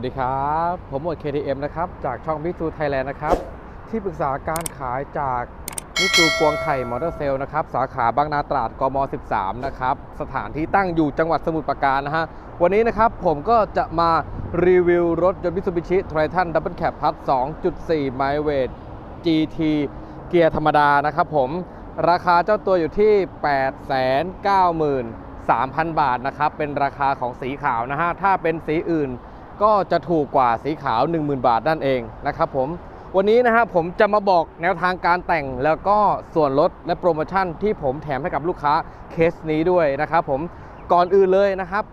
วัสดีครับ ผมหมวด KTM นะครับ จากช่องมิซูไทยแลนด์นะครับ ที่ปรึกษาการขายจากมิซูปวงไข่มอเตอร์เซลนะครับ สาขาบางนาตราดกม 13 นะครับ สถานที่ตั้งอยู่จังหวัดสมุทรปราการนะฮะ วันนี้นะครับผมก็จะมารีวิวรถยนต์มิซูบิชิไททันดับเบิลแคปพัท2.4 ไมล์เวท GT เกียร์ธรรมดานะครับผมราคาเจ้าตัวอยู่ที่ 893,000 บาทนะครับ เป็นราคาของสีขาวนะฮะ ถ้าเป็นสีอื่น ก็จะถูกกว่าสีขาว 10,000 บาทนั่นเองนะครับผมวันนี้นะฮะผมจะมาบอกแนวทางการแต่งแล้วก็ส่วนลดและโปรโมชั่นที่ผมแถมให้กับลูกค้าเคสนี้ด้วยนะครับผมก่อนอื่นเลยนะครับ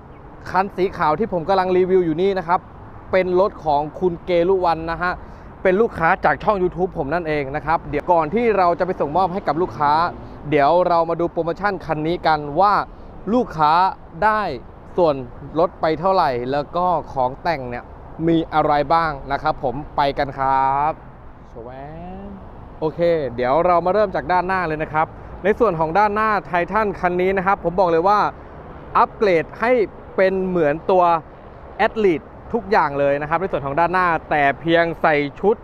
คันสีขาวที่ผมกำลังรีวิวอยู่นี่นะครับ เป็นรถของคุณเกลุวันนะฮะเป็นลูกค้าจากช่อง YouTube ผมนั่นเองนะครับเดี๋ยวก่อนที่เราจะไปส่งมอบให้กับลูกค้า เดี๋ยวเรามาดูโปรโมชั่นคันนี้กันว่าลูกค้าได้ ส่วนลดไปเท่าไหร่ แล้วก็ของแต่งเนี่ยมีอะไรบ้างนะครับ ผมไปกันครับชแวมโอเค เดี๋ยวเรามาเริ่มจากด้านหน้าเลยนะครับ ในส่วนของด้านหน้าไททันคันนี้นะครับ ผมบอกเลยว่าอัปเกรดให้เป็นเหมือนตัวแอดลีดทุกอย่างเลยนะครับในส่วนของด้านหน้าแต่เพียงใส่ชุด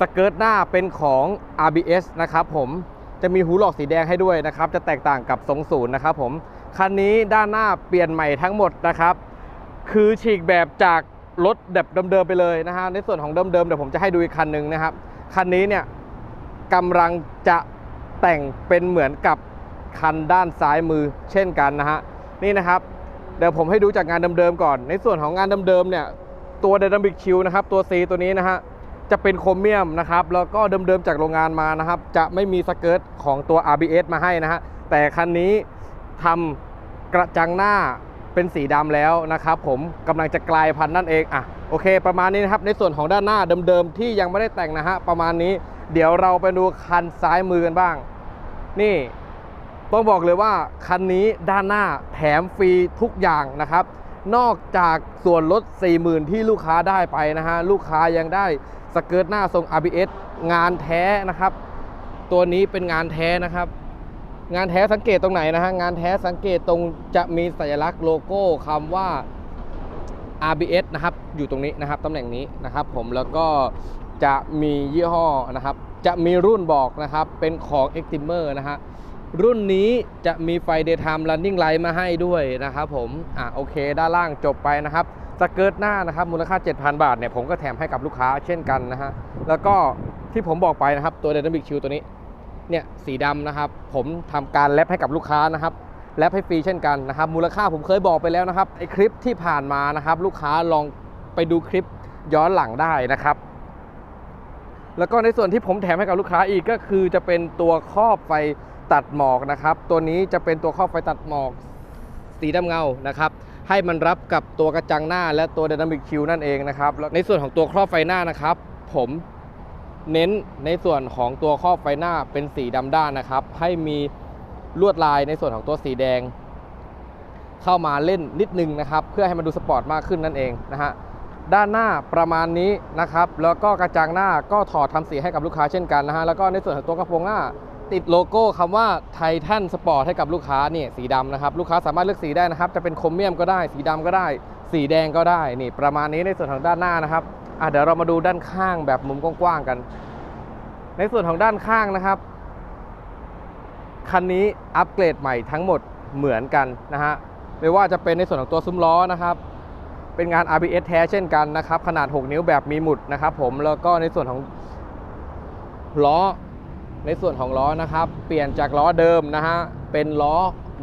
สเกิร์ตหน้าเป็นของ RBS นะครับผมจะมีหูหลอกสีแดงให้ด้วยนะครับ จะแตกต่างกับทรงศูนย์นะครับผม คันนี้ด้านหน้าเปลี่ยนใหม่ทั้งหมดนะครับ คือฉีกแบบจากรถแบบเดิมๆไปเลยนะฮะในส่วนของเดิมๆเดี๋ยวผมจะให้ดูอีกคันหนึ่งนะครับ คันนี้เนี่ยกำลังจะแต่งเป็นเหมือนกับคันด้านซ้ายมือเช่นกันนะฮะนี่นะครับ เดี๋ยวผมให้ดูจากงานเดิมๆก่อน ในส่วนของงานเดิมๆเนี่ยตัว Dynamic Shield นะครับตัว C ตัวนี้นะฮะจะเป็นโครเมียมนะครับแล้วก็เดิมๆจากโรงงานมานะครับ จะไม่มีสเกิร์ตของตัว RBS มาให้นะฮะแต่คันนี้ทำ กระจังหน้าเป็นสีดำแล้วนะครับผมกำลังจะกลายพันธุ์นั่นเองอะโอเค ประมาณนี้นะครับในส่วนของด้านหน้าเดิมๆที่ยังไม่ได้แต่งนะฮะประมาณนี้ เดี๋ยวเราไปดูคันซ้ายมือกันบ้าง นี่ต้องบอกเลยว่าคันนี้ด้านหน้าแถมฟรีทุกอย่างนะครับ นอกจากส่วนลด 40,000 ที่ลูกค้าได้ไปนะฮะลูกค้ายังได้สเกิร์ตหน้าทรง RBS งานแท้นะครับ ตัวนี้เป็นงานแท้นะครับ งานแท้สังเกตตรงไหนนะฮะงานแท้สังเกตตรงจะมีสัญลักษณ์โลโก้คำว่า RBS นะครับอยู่ตรงนี้นะครับตำแหน่งนี้นะครับ ผมแล้วก็จะมียี่ห้อนะครับ จะมีรุ่นบอกนะครับเป็นของ e x t i m e r นะฮะรุ่นนี้จะมีไฟ daytime running light มาให้ด้วยนะครับผมอะโอเค ด้านล่างจบไปนะครับสเกิร์ตหน้านะครับมูลค่า 7,000 บาทเนี่ยผมก็แถมให้กับลูกค้าเช่นกันนะฮะแล้วก็ที่ผมบอกไปนะครับตัว Dynamic Shield ตัวนี้ เนี่ยสีดำนะครับ ผมทำการแรปให้กับลูกค้านะครับแรปให้ฟรีเช่นกันนะครับมูลค่าผมเคยบอกไปแล้วนะครับไอคลิปที่ผ่านมานะครับ ลูกค้าลองไปดูคลิปย้อนหลังได้นะครับ แล้วก็ในส่วนที่ผมแถมให้กับลูกค้าอีกก็คือจะเป็นตัวครอบไฟตัดหมอกนะครับ ตัวนี้จะเป็นตัวครอบไฟตัดหมอกสีดำเงานะครับ ให้มันรับกับตัวกระจังหน้าและตัว Dynamic Shield นั่นเองนะครับในส่วนของตัวครอบไฟหน้านะครับ ผม เน้นในส่วนของตัวครอบไฟหน้าเป็นสีดำด้านนะครับ ให้มีลวดลายในส่วนของตัวสีแดง เข้ามาเล่นนิดนึงนะครับ เพื่อให้มันดูสปอร์ตมากขึ้นนั่นเองนะฮะด้านหน้าประมาณนี้นะครับ แล้วก็กระจังหน้าก็ถอดทำสีให้กับลูกค้าเช่นกันนะฮะแล้วก็ในส่วนของตัวกระโปรงหน้า ติดโลโก้คำว่าไททันสปอร์ตให้กับลูกค้านี่สีดำนะครับ ลูกค้าสามารถเลือกสีได้นะครับ จะเป็นโครเมียมก็ได้ สีดำก็ได้ สีแดงก็ได้นี่ประมาณนี้ในส่วนของด้านหน้านะครับอะเดี๋ยวเรามาดูด้านข้างแบบมุมกว้างๆกัน ในส่วนของด้านข้างนะครับ คันนี้อัปเกรดใหม่ทั้งหมดเหมือนกันนะฮะไม่ว่าจะเป็นในส่วนของตัวซุ้มล้อนะครับ เป็นงาน RBS แท้เช่นกันนะครับ ขนาด 6 นิ้วแบบมีหมุดนะครับ ผมแล้วก็ในส่วนของล้อ ในส่วนของล้อนะครับ เปลี่ยนจากล้อเดิมนะฮะเป็นล้อ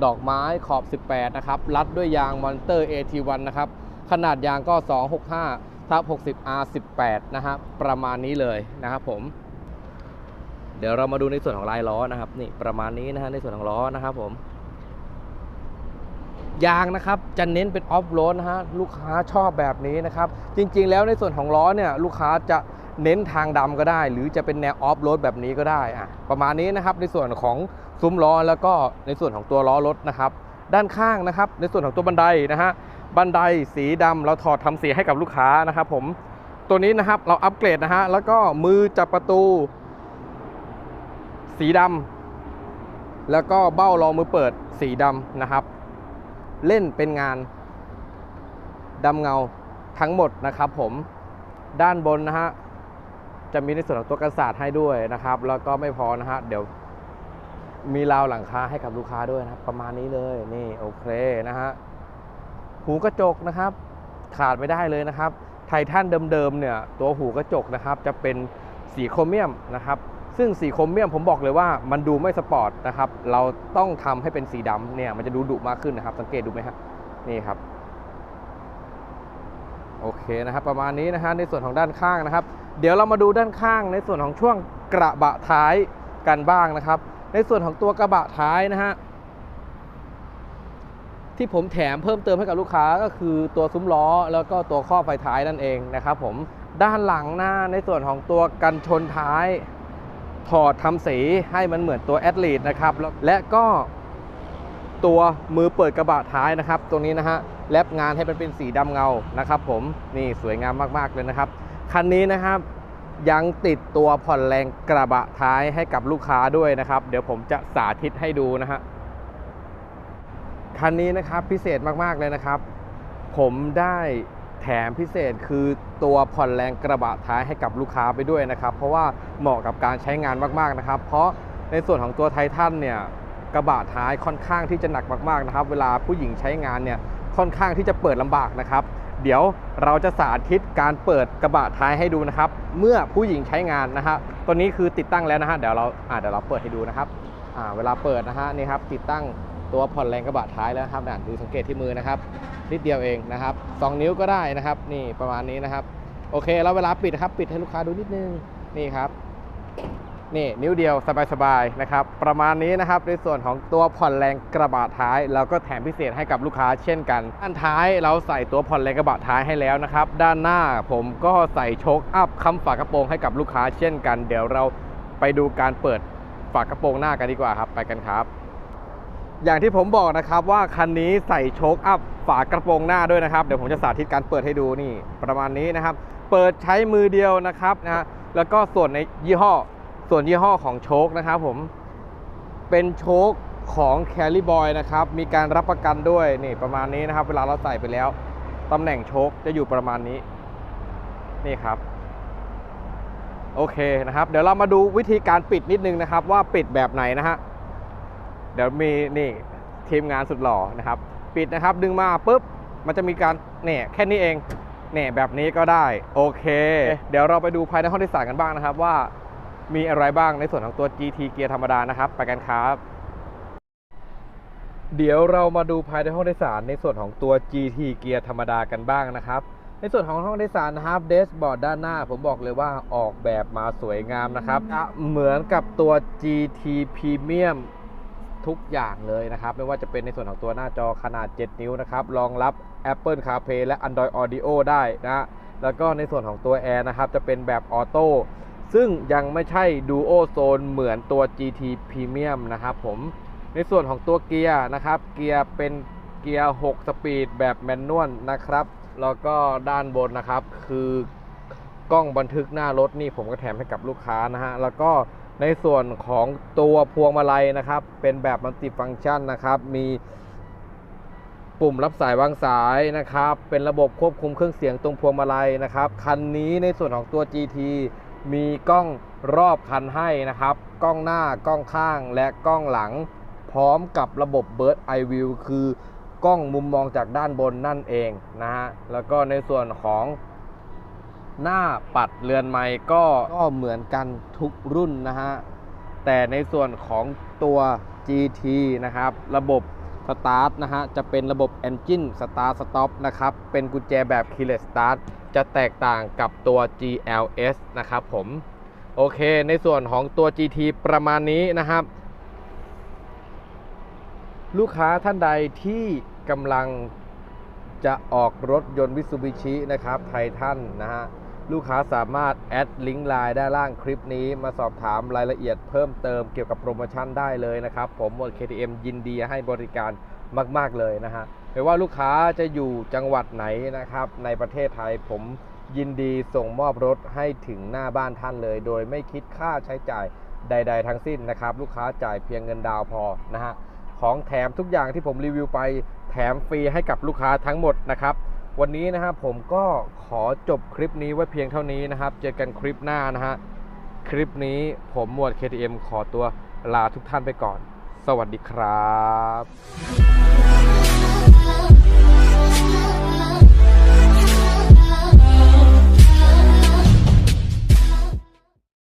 ดอกไม้ขอบ 18 นะครับ รัดด้วยยางมอนเตอร์ AT1 นะครับ ขนาดยางก็ 265ทับ60 R18 นะฮะประมาณนี้เลยนะครับผม เดี๋ยวเรามาดูในส่วนของลายล้อนะครับ นี่ประมาณนี้นะฮะในส่วนของล้อนะครับผม ยางนะครับจะเน้นเป็นออฟโรดนะฮะลูกค้าชอบแบบนี้นะครับ จริง ๆ แล้วในส่วนของล้อเนี่ยลูกค้าจะ เน้นทางดำก็ได้ หรือจะเป็นแนวออฟโรดแบบนี้ก็ได้อะประมาณนี้นะครับในส่วนของซุ้มล้อแล้วก็ในส่วนของตัวล้อรถนะครับ ด้านข้างนะครับ ในส่วนของตัวบันไดนะฮะบันไดสีดำเราถอดทำสีให้กับลูกค้านะครับผมตัวนี้นะครับเราอัปเกรดนะฮะแล้วก็มือจับประตู สีดำแล้วก็เบ้ารองมือเปิดสีดำนะครับ เล่นเป็นงานดำเงาทั้งหมดนะครับผมด้านบนนะฮะ จะมีในส่วนของตัวกันศาสตร์ให้ด้วยนะครับ แล้วก็ไม่พอนะฮะเดี๋ยวมีราวหลังคาให้กับลูกค้าด้วยนะครับ ประมาณนี้เลยนี่โอเคนะฮะหูกระจกนะครับ ขาดไม่ได้เลยนะครับ ไททันเดิมๆเนี่ยตัวหูกระจกนะครับ จะเป็นสีโครเมียมนะครับ ซึ่งสีโครเมียมผมบอกเลยว่ามันดูไม่สปอร์ตนะครับ เราต้องทำให้เป็นสีดำเนี่ยมันจะดูดุมากขึ้นนะครับ สังเกตดูไหมฮะนี่ครับโอเคนะครับ ประมาณนี้นะฮะในส่วนของด้านข้างนะครับ เดี๋ยวเรามาดูด้านข้างในส่วนของช่วงกระบะท้ายกันบ้างนะครับ ในส่วนของตัวกระบะท้ายนะฮะที่ผมแถมเพิ่มเติมให้กับลูกค้าก็คือตัวซุ้มล้อแล้วก็ตัวข้อไฟท้ายนั่นเองนะครับผมด้านหลังหน้าในส่วนของตัวกันชนท้าย ถอดทำสีให้มันเหมือนตัวแอดลีดนะครับแล้วและก็ตัวมือเปิดกระบะท้ายนะครับ ตรงนี้นะฮะแลบงานให้มันเป็นสีดำเงานะครับ ผมนี่สวยงามมากๆเลยนะครับ คันนี้นะครับยังติดตัวผ่อนแรงกระบะท้ายให้กับลูกค้าด้วยนะครับ เดี๋ยวผมจะสาธิตให้ดูนะฮะคันนี้นะครับพิเศษมากๆเลยนะครับ ผมได้แถมพิเศษคือตัวผ่อนแรงกระบะท้ายให้กับลูกค้าไปด้วยนะครับ เพราะว่าเหมาะกับการใช้งานมากๆนะครับ เพราะในส่วนของตัวไททันเนี่ยกระบะท้ายค่อนข้างที่จะหนักมากๆนะครับ เวลาผู้หญิงใช้งานเนี่ยค่อนข้างที่จะเปิดลำบากนะครับ เดี๋ยวเราจะสาธิตการเปิดกระบะท้ายให้ดูนะครับ เมื่อผู้หญิงใช้งานนะฮะตัวนี้คือติดตั้งแล้วนะฮะเดี๋ยวเราอ่าเดี๋ยวเราเปิดให้ดูนะครับอ่าเวลาเปิดนะฮะนี่ครับติดตั้งตัวผ่อนแรงกระบะท้ายแล้วครับน่ะดูสังเกตที่มือนะครับนิดเดียวเองนะครับสองนิ้วก็ได้นะครับ นี่ประมาณนี้นะครับ โอเคแล้วเวลาปิดครับ ปิดให้ลูกค้าดูนิดนึงนี่ครับ นี่นิ้วเดียวสบายๆนะครับประมาณนี้นะครับในส่วนของตัวผ่อนแรงกระบะท้ายเราก็แถมพิเศษให้กับลูกค้าเช่นกันด้านท้ายเราใส่ตัวผ่อนแรงกระบะท้ายให้แล้วนะครับด้านหน้าผมก็ใส่โชคอัพค้ำฝากระโปรงให้กับลูกค้าเช่นกัน เดี๋ยวเราไปดูการเปิดฝากระโปรงหน้ากันดีกว่าครับไปกันครับอย่างที่ผมบอกนะครับว่าคันนี้ใส่โชคอัพฝากระโปรงหน้าด้วยนะครับเดี๋ยวผมจะสาธิตการเปิดให้ดูนี่ประมาณนี้นะครับ เปิดใช้มือเดียวนะครับนะฮะแล้วก็ส่วนในยี่ห้อ ส่วนยี่ห้อของโชคนะครับผมเป็นโชคของ c a r r y Boy นะครับ มีการรับประกันด้วยนี่ประมาณนี้นะครับ เวลาเราใส่ไปแล้วตำแหน่งโชคจะอยู่ประมาณนี้ นี่ครับ โอเคนะครับ เดี๋ยวเรามาดูวิธีการปิดนิดนึงนะครับ ว่าปิดแบบไหนนะฮะเดี๋ยวมีนี่ทีมงานสุดหล่อนะครับ ปิดนะครับดึงมาปุ๊บมันจะมีการเนี่ยแค่นี้เองเนี่ยแบบนี้ก็ได้ โอเค เดี๋ยวเราไปดูภายในห้องโดยสารกันบ้างนะครับว่า มีอะไรบ้างในส่วนของตัว GT เกียร์ธรรมดานะครับ ไปกันครับ เดี๋ยวเรามาดูภายในห้องโดยสารในส่วนของตัว GT เกียร์ธรรมดากันบ้างนะครับ ในส่วนของห้องโดยสารนะครับเดสบอร์ดด้านหน้า ผมบอกเลยว่าออกแบบมาสวยงามนะครับ เหมือนกับตัว GT Premium ทุกอย่างเลยนะครับ ไม่ว่าจะเป็นในส่วนของตัวหน้าจอขนาด 7 นิ้วนะครับ รองรับ Apple CarPlay และ Android Audio ได้นะ แล้วก็ในส่วนของตัวแอร์นะครับ จะเป็นแบบออโต้ ซึ่งยังไม่ใช่ Duo Zone เหมือนตัว GT Premium นะครับผมในส่วนของตัวเกียร์นะครับ เกียร์เป็นเกียร์ 6 สปีดแบบแมนนวลนะครับ แล้วก็ด้านบนนะครับ คือกล้องบันทึกหน้ารถนี่ผมก็แถมให้กับลูกค้านะฮะ แล้วก็ในส่วนของตัวพวงมาลัยนะครับ เป็นแบบมัลติฟังก์ชันนะครับ มีปุ่มรับสายวางสายนะครับ เป็นระบบควบคุมเครื่องเสียงตรงพวงมาลัยนะครับ คันนี้ในส่วนของตัว GT มีกล้องรอบคันให้นะครับ กล้องหน้ากล้องข้างและกล้องหลัง พร้อมกับระบบ Bird Eye View คือกล้องมุมมองจากด้านบนนั่นเองนะฮะ แล้วก็ในส่วนของหน้าปัดเรือนไม้ก็ก็เหมือนกันทุกรุ่นนะฮะ แต่ในส่วนของตัว GT นะครับ ระบบ สตาร์ทนะฮะจะเป็นระบบ Engine Start Stop นะครับ เป็นกุญแจแบบ Keyless Start จะแตกต่างกับตัว GLS นะครับผม โอเค ในส่วนของตัว GT ประมาณนี้นะครับ ลูกค้าท่านใดที่กำลังจะออกรถยนต์วิ t ูบิชินะครับไททันนะฮะ ลูกค้าสามารถแอดลิงก์ไลน์ด้านล่างคลิปนี้มาสอบถามรายละเอียดเพิ่มเติมเกี่ยวกับโปรโมชั่นได้เลยนะครับ ผมหมด KTM ยินดีให้บริการมาก ๆ เลยนะฮะไม่ว่าลูกค้าจะอยู่จังหวัดไหนนะครับ ในประเทศไทยผมยินดีส่งมอบรถให้ถึงหน้าบ้านท่านเลย โดยไม่คิดค่าใช้จ่ายใด ๆ ทั้งสิ้นนะครับ ลูกค้าจ่ายเพียงเงินดาวพอนะฮะของแถมทุกอย่างที่ผมรีวิวไปแถมฟรีให้กับลูกค้าทั้งหมดนะครับ วันนี้นะครับผมก็ขอจบคลิปนี้ไว้เพียงเท่านี้นะครับ เจอกันคลิปหน้านะฮะคลิปนี้ผมหมวด KTM ขอตัวลาทุกท่านไปก่อน สวัสดีครับ